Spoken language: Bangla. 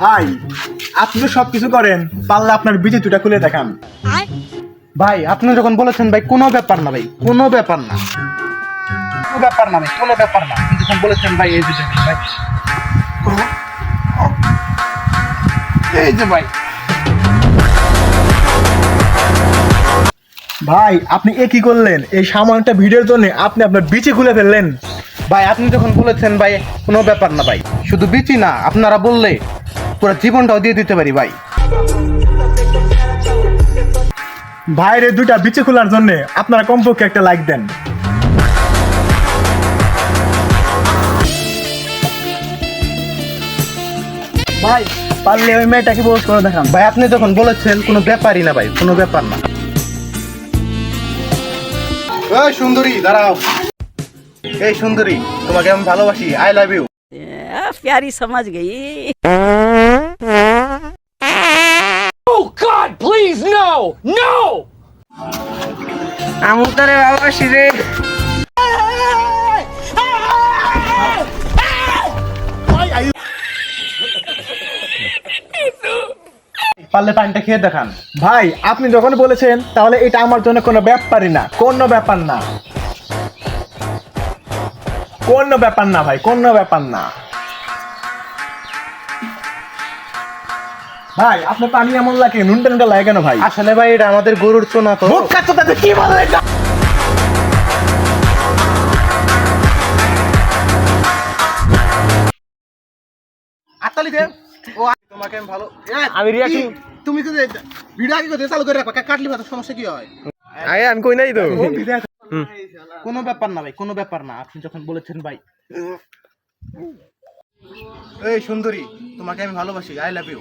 ভাই আপনি তো সবকিছু করেন পারলে আপনার বিচি দুটা খুলে দেখান। ভাই আপনি যখন বলেছেন ভাই কোনো ব্যাপার না ভাই কোনো ব্যাপার না। কোনো ব্যাপার না ভাই কোনো ব্যাপার না। আপনি যখন বলেছেন ভাই এই যে ভাই। এই যে ভাই। ভাই আপনি এ কি করলেন? এই সামান্য একটা ভিডিওর জন্য আপনি আপনার বিচি খুলে ফেললেন। ভাই আপনি যখন বলেছেন ভাই কোনো ব্যাপার না ভাই শুধু বিচি না আপনারা বললে পুরো জীবনটাও দিয়ে দিতে পারি ভাই। ভাইরে দুটা বিচি খোলার জন্য আপনারা কমপক্ষে একটা লাইক দেন। ভাই পারলে ওই মেয়েটাকে বস করে দেখান। ভাই আপনি যখন বলেছেন কোনো ব্যাপারই না ভাই কোনো ব্যাপার না। এই সুন্দরী দাঁড়াও। এই সুন্দরী তোমাকে আমি ভালোবাসি I love you ah, Please, no! No! আমি তোরে ভালোবাসি রে পারলে পানিটা খেয়ে দেখান। ভাই আপনি যখন বলেছেন তাহলে এটা আমার জন্য কোনো ব্যাপারই না। কোনো ব্যাপার না। কোনো ব্যাপার না ভাই কোনো ব্যাপার না। ভাই আপনার পানি এমন লাগে নুনটা নুনটা লাগে কেন ভাই? আসলে ভাই এটা আমাদের গরুর চোনা তো। মুখ কাটছো তাতে কি বলে? এটা? আতালি দে। ও তোমাকে আমি ভালো আমি রিয়াকশন কি? তুমি তো ভিডিও আগে করতে চালু করে রাখবা কা- কাটলি ভাত সমস্যা কি হয়? আগে আমি কই নাই তো? কোনো ব্যাপার না ভাই কোনো ব্যাপার না। আপনি যখন বলেছেন ভাই। এই সুন্দরী তোমাকে আমি ভালোবাসি আই লাভ ইউ